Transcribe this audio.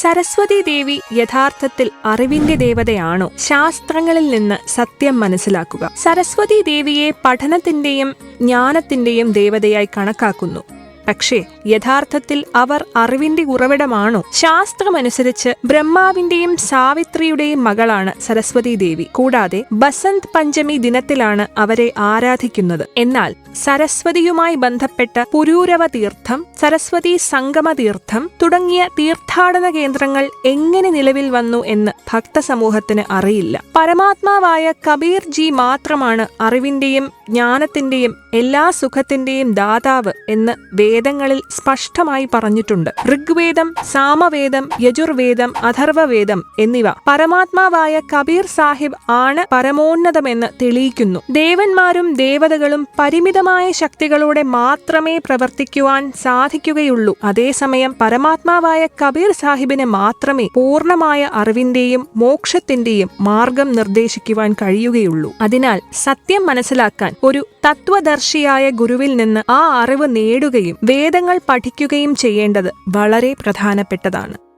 സരസ്വതി ദേവി യഥാർത്ഥത്തിൽ അറിവിന്റെ ദേവതയാണോ. ശാസ്ത്രങ്ങളിൽ നിന്ന് സത്യം മനസ്സിലാക്കുക. സരസ്വതി ദേവിയെ പഠനത്തിന്റെയും ജ്ഞാനത്തിന്റെയും ദേവതയായി കണക്കാക്കുന്നു. പക്ഷേ യഥാർത്ഥത്തിൽ അവർ അറിവിന്റെ ഉറവിടമാണോ. ശാസ്ത്രമനുസരിച്ച് ബ്രഹ്മാവിന്റെയും സാവിത്രിയുടെയും മകളാണ് സരസ്വതി ദേവി. കൂടാതെ ബസന്ത് പഞ്ചമി ദിനത്തിലാണ് അവരെ ആരാധിക്കുന്നത്. എന്നാൽ സരസ്വതിയുമായി ബന്ധപ്പെട്ട പുരൂരവ തീർത്ഥം സരസ്വതി സംഗമ തീർത്ഥം തുടങ്ങിയ തീർത്ഥാടന കേന്ദ്രങ്ങൾ എങ്ങനെ നിലവിൽ വന്നു എന്ന് ഭക്തസമൂഹത്തിന് അറിയില്ല. പരമാത്മാവായ കബീർജി മാത്രമാണ് അറിവിന്റെയും ജ്ഞാനത്തിന്റെയും എല്ലാ സുഖത്തിന്റെയും ദാതാവ് എന്ന് വേദങ്ങളിൽ സ്പഷ്ടമായി പറഞ്ഞിട്ടുണ്ട്. ഋഗ്വേദം സാമവേദം യജുർവേദം അഥർവവേദം എന്നിവ പരമാത്മാവായ കബീർ സാഹിബ് ആണ് പരമോന്നതമെന്ന് തെളിയിക്കുന്നു. ദേവന്മാരും ദേവതകളും പരിമിതമായ ശക്തികളോടെ മാത്രമേ പ്രവർത്തിക്കുവാൻ സാധിക്കുകയുള്ളൂ. അതേസമയം പരമാത്മാവായ കബീർ സാഹിബിന് മാത്രമേ പൂർണമായ അറിവിന്റെയും മോക്ഷത്തിന്റെയും മാർഗം നിർദ്ദേശിക്കുവാൻ കഴിയുകയുള്ളൂ. അതിനാൽ സത്യം മനസ്സിലാക്കാൻ ഒരു തത്വദർശിയായ ഗുരുവിൽ നിന്ന് ആ അറിവ് നേടുകയും വേദങ്ങൾ പഠിക്കുകയും ചെയ്യേണ്ടത് വളരെ പ്രധാനപ്പെട്ടതാണ്.